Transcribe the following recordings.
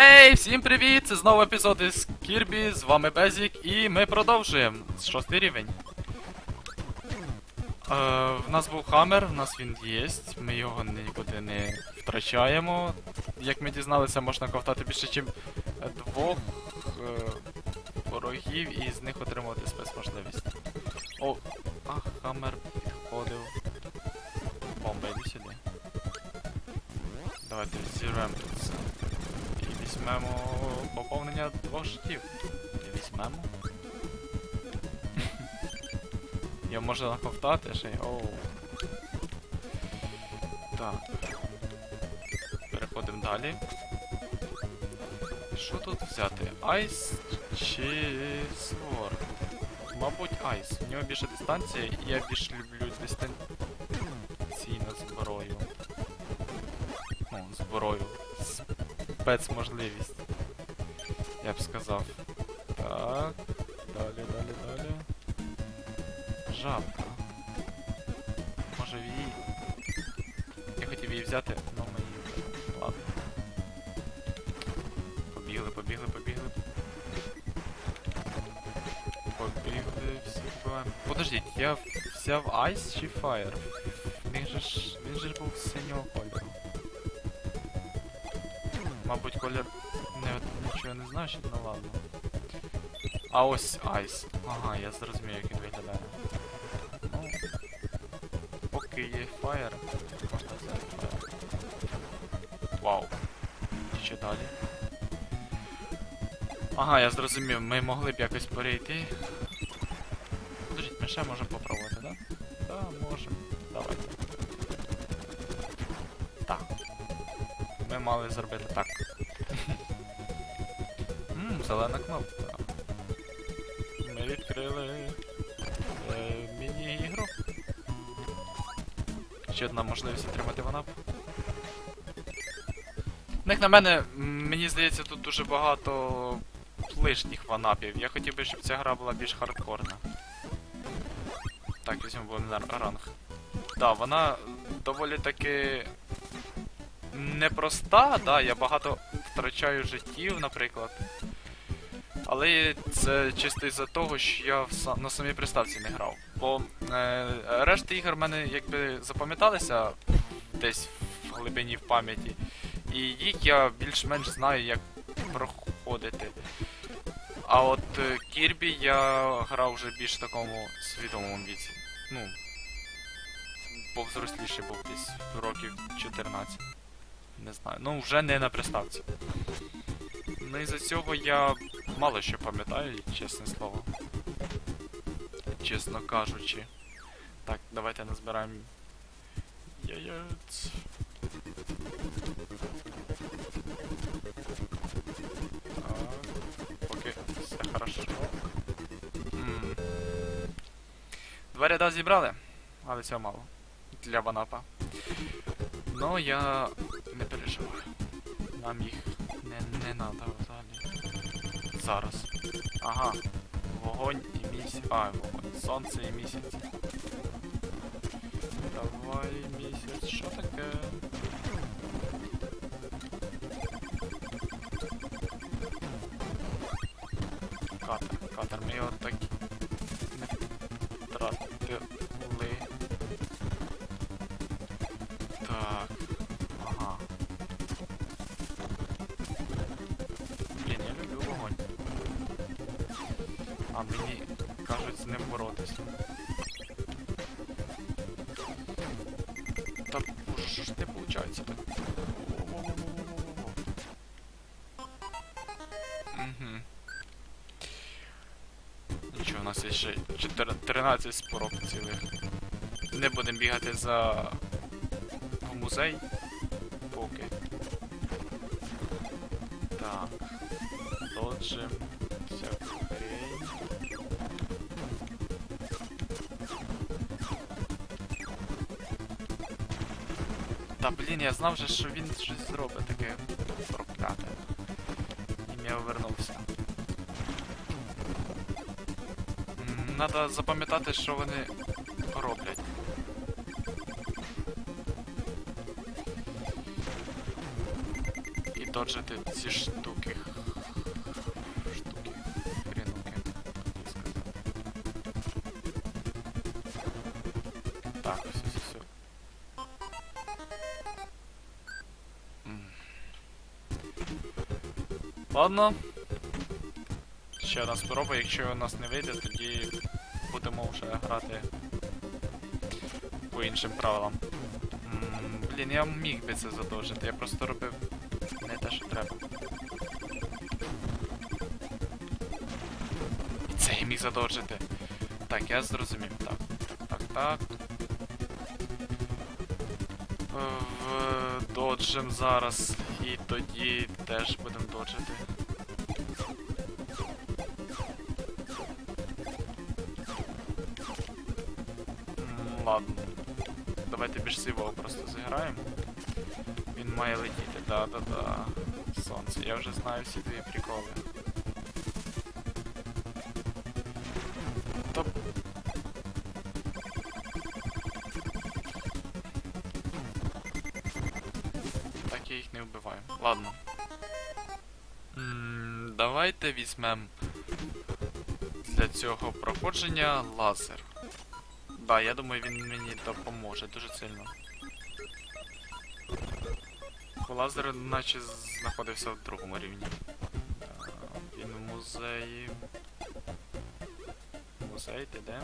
Ей, всім привіт! Це знову епізод із Кірбі, з вами Безік, і ми продовжуємо. Шостий рівень. Е, в нас був хаммер, в нас він є, ми його нікуди не втрачаємо. Як ми дізналися, можна ковтати більше, ніж двох е, ворогів і з них отримувати спецможливість. О, а, хаммер підходив. Бомба, йди сюди. Давайте зірвемо тут все. Візьмемо поповнення двох життів. Візьмемо. Я можу наковтати ще й. Оу. Так. Переходимо далі. Що тут взяти? Айс чи Сворд? Мабуть, айс. У нього більше дистанція, і я більш люблю дистанційну зброю. Ну, зброю. Спецможливість. Я б сказав. Так. Далі, далі, далі. Жабка. Може в її. Я хотів її взяти, але ми її. Ладно. Побігли, побігли, побігли. Побігли, всі вбиваємо. Подождіть, я взяв Ice чи Fire? Він же ж. Він же ж був синього колір не, нічого не значить, ну ладно. А ось Айс. Ага, я зрозумів, як він виглядає. Ну, поки є фаєр, можна взяти. Вау. Що далі? Ага, я зрозумів, ми могли б якось перейти. Подождіть, ми ще можемо попробувати, да? Да, можемо. Давайте. Так. Ми мали зробити так. Зелена кнопка. Ми відкрили е, міні-ігру. Ще одна можливість отримати ванап. Як на мене, мені здається, тут дуже багато лишніх ванапів. Я хотів би, щоб ця гра була більш хардкорна. Так, візьмемо на ранг. Да, вона доволі таки непроста, да, я багато втрачаю життів, наприклад. Але це чисто із-за того, що я на самій приставці не грав. Бо е, решта ігор в мене якби запам'яталися десь в глибині в пам'яті. І їх я більш-менш знаю, як проходити. А от е, Кірбі я грав вже більш в такому свідомому віці. Ну, повзросліший був десь років 14. Не знаю. Ну, вже не на приставці. Ну і за цього я мало що пам'ятаю, чесне слово. Чесно кажучи. Так, давайте назбираємо яєць. Так, все хорошо. М. Два ряда зібрали, але цього мало. Для ванапа. Ну, я не переживаю. Нам їх не, не надо. Зараз. Ага. Вогонь і місяць. А, вогонь. Сонце і місяць. Давай місяць. Що таке? Катер, катер. Ми його так не Кажуть з ним боротися. Та боже, ж не виходить так? Угу. Нічого, у нас є ще 4, 13 спороб цілих. Не будемо бігати за в музей. Поки. Так. Доджим. Та блін, я знав же, що він щось зробить таке прокляте. І я повернувся. Надо запам'ятати, що вони роблять. І доджити ці штуки. Штуки. Хрінуки. хотів. Так, все, Ладно. Ще одна спроба, якщо у нас не вийде, тоді будемо вже грати по іншим правилам. Блін, я міг би це задовжити, я просто робив не те, що треба. І це я міг задовжити. Так, я зрозумів. Так, так, так, доджем зараз. І тоді теж будемо доджити. Ладно. Давайте більш сивого просто зіграємо. Він має летіти, да-да-да. Сонце, я вже знаю всі твої приколи. Так я їх не вбиваю. Ладно. М, Давайте візьмемо для цього проходження лазер. Да, я думаю, він мені допоможе дуже сильно. Бо Лазер наче знаходився в другому рівні. Да, Він в музеї. Музей, ти де?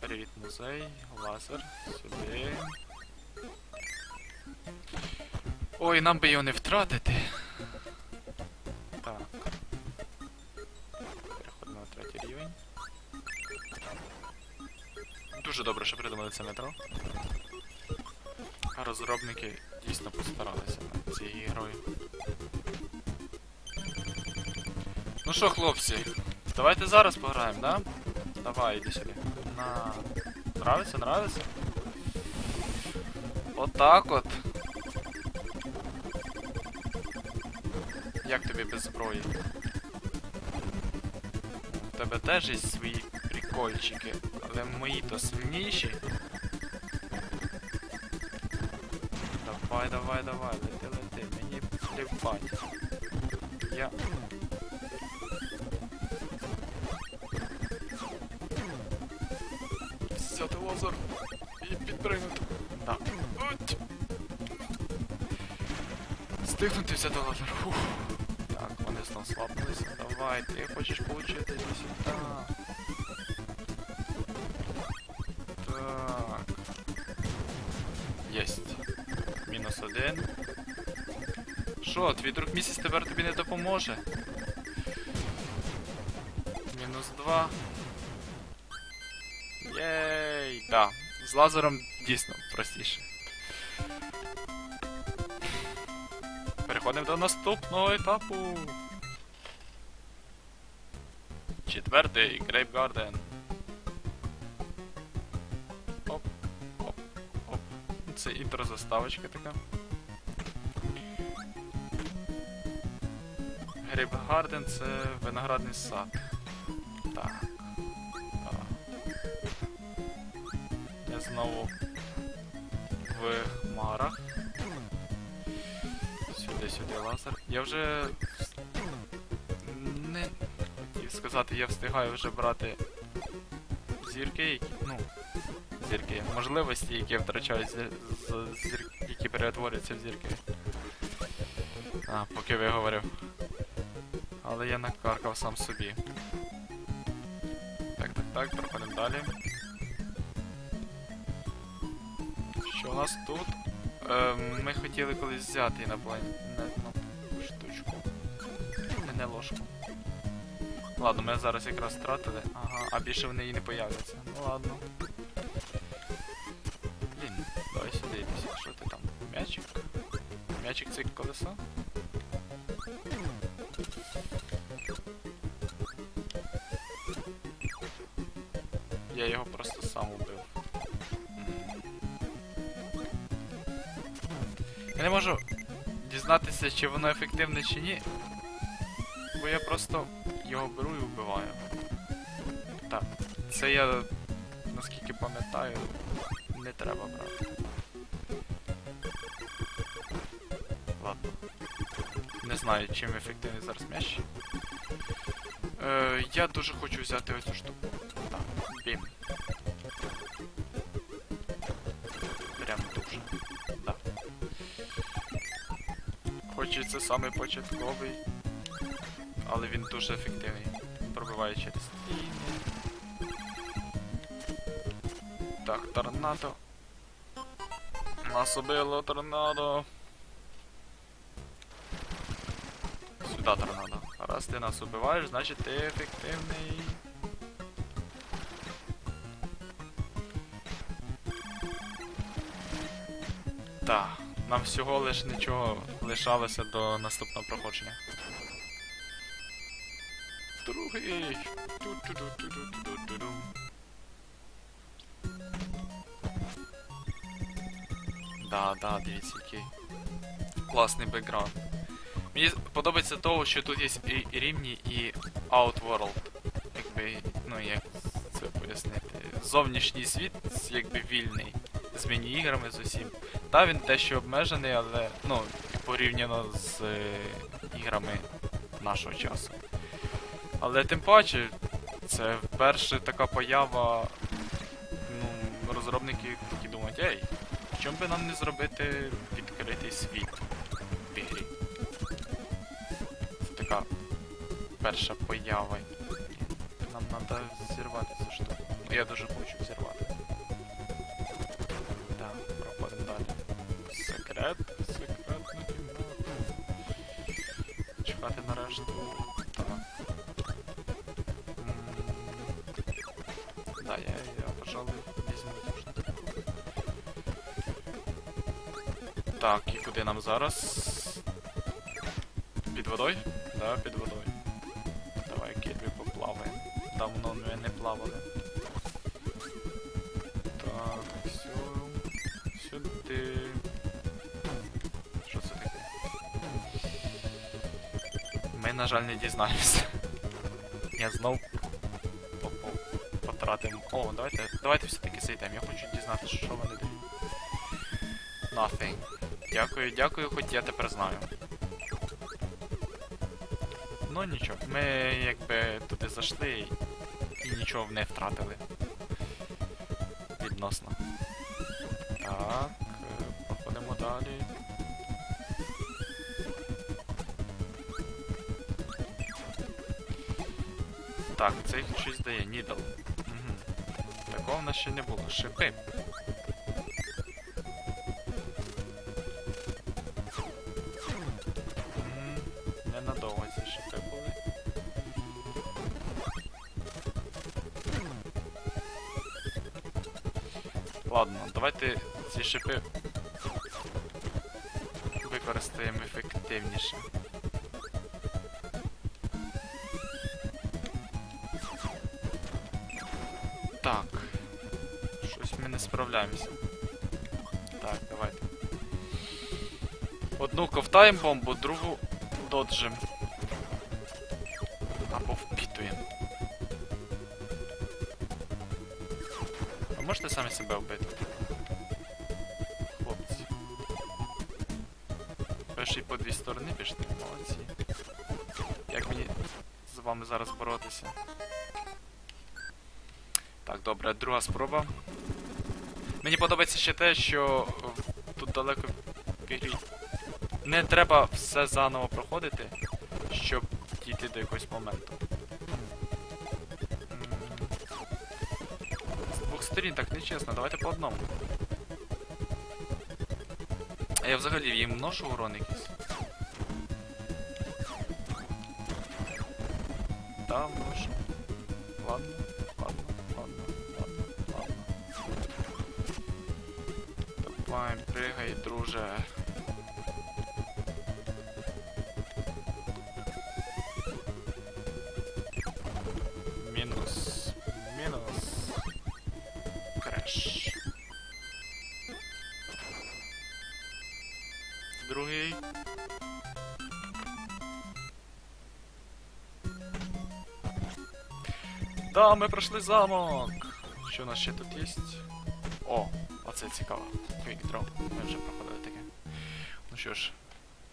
Привіт, музей, лазер, сюди. Ой, нам би його не втратити. Так. Переходимо на третій рівень. Дуже добре, що придумали це метро. Розробники дійсно постаралися над цією грою. Ну що, хлопці, давайте зараз пограємо, да? Давай, іди сюди. На. Нравиться, нравиться? Отак от. Як тобі без зброї? У тебе теж є свої прикольчики, але мої то сильніші. Давай, давай, давай, лети, лети, мені плівать. Я. Взяти лазер і підпригнути. Стигнути взяти лазер. Фух. Так, вони знов слабнулися. Давай, ти хочеш получити сюди. Так. Єсть. Мінус один. Що, твій друг місяць тепер тобі не допоможе? Мінус два. Єй! Да. З лазером дійсно простіше. Переходимо до наступного етапу. Четвертий Грейп Гарден. Оп, оп, оп. Це інтрозаставочка така. Грейп Гарден це виноградний сад. Так. Я знову в хмарах. Сюди, лазер. Я вже не хотів сказати, я встигаю вже брати зірки, які. Ну, зірки, можливості, які я втрачаю з, з, зір... які перетворюються в зірки. А, поки виговорив. Але я накаркав сам собі. Так, так, так, проходимо далі. Що у нас тут? Е, ми хотіли колись взяти інопланетну штучку. Не, не ложку. Ладно, ми зараз якраз втратили. Ага, а більше вони і не появляться. Ну ладно. Блін, давай сюди йдися. Що ти там? М'ячик? М'ячик це колесо? Я його просто сам убив. Я не можу дізнатися, чи воно ефективне чи ні. Бо я просто його беру і вбиваю. Так, це я наскільки пам'ятаю, не треба брати. Ладно. Не знаю, чим ефективний зараз м'яч. Е, я дуже хочу взяти оцю штуку. Хоч і це самий початковий, але він дуже ефективний. Пробиває через стіни. Так, торнадо. Нас убило торнадо. Сюди торнадо. Раз ти нас убиваєш, значить ти ефективний. Так, нам всього лиш нічого лишалося до наступного проходження. Другий. Да, да, дивіться, який. Класний бекграунд. Мені подобається того, що тут є і рівні, і Outworld. Якби, ну як це пояснити. Зовнішній світ, якби вільний. З міні-іграми з усім. Та він дещо обмежений, але ну, порівняно з е, іграми нашого часу. Але тим паче, це вперше така поява. Ну, розробники такі думають, ей, чому би нам не зробити відкритий світ в ігрі? Це така перша поява. Нам треба зірвати цю штуку. Ну, Я дуже хочу зірвати. Чекати на решту. Так. Да, я, я, пожалуй, візьму штуку. Так, і куди нам зараз? Під водою? Да, під водою. Давай, кидві поплаваємо. Давно ми не плавали. Так, все. Сюди. Ми, на жаль, не дізнаємося. Я знов по- по- потратив. О, давайте, давайте все-таки зайдемо. Я хочу дізнатися, що вони дають. Nothing. Дякую, дякую, хоч я тепер знаю. Ну нічого, ми якби туди зайшли і нічого не втратили. Відносно. Так, це їх щось дає, нідл. Угу. Такого в нас ще не було. Шипи. Ненадовго ці шипи були. Ладно, давайте ці шипи використаємо ефективніше. Так. Щось ми не справляємося. Так, давайте. Одну ковтаємо бомбу, другу доджим. Або впітуємо. А можете самі себе вбити? Хлопці. І по дві сторони пішли, молодці. Як мені з вами зараз боротися? Так, добре, друга спроба. Мені подобається ще те, що е, тут далеко в не треба все заново проходити, щоб дійти до якогось моменту. З двох сторін так нечесно, давайте по одному. А я взагалі їм ношу урон якийсь. Да, ладно, ладно, Давай, пригай, друже. Мінус. Мінус. Креш. Другий. Да, ми пройшли замок. Що у нас ще тут є? О, оце цікаво. Drop, Ми вже проходили таке. Ну що ж,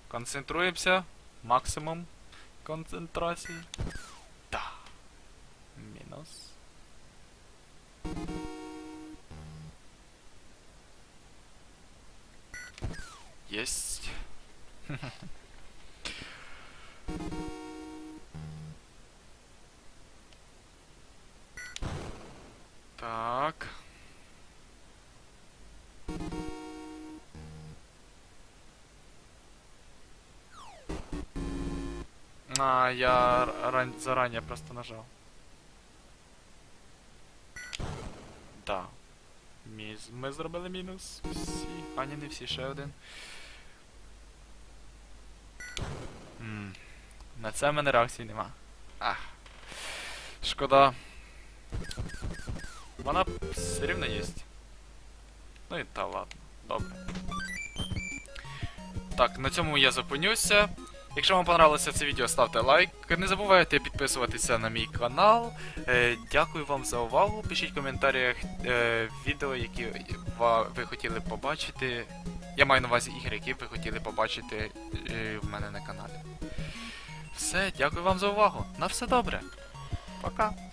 концентруємося. максимум концентрації. Да. Мінус. Єсть. А, я ран... заранее просто нажал. Да. Міс... Ми зробили мінус. Всі. А ні, не всі, ще один. М. На це в мене реакції нема. Ах. Шкода. Вона все рівно є. Ну і та ладно. Добре. Так, на цьому я зупинюся. Якщо вам понравилося це відео, ставте лайк. Не забувайте підписуватися на мій канал. Е, дякую вам за увагу. Пишіть в коментарях е, відео, які ви хотіли побачити. Я маю на увазі ігри, які ви хотіли побачити е, в мене на каналі. Все, дякую вам за увагу. На все добре. Пока.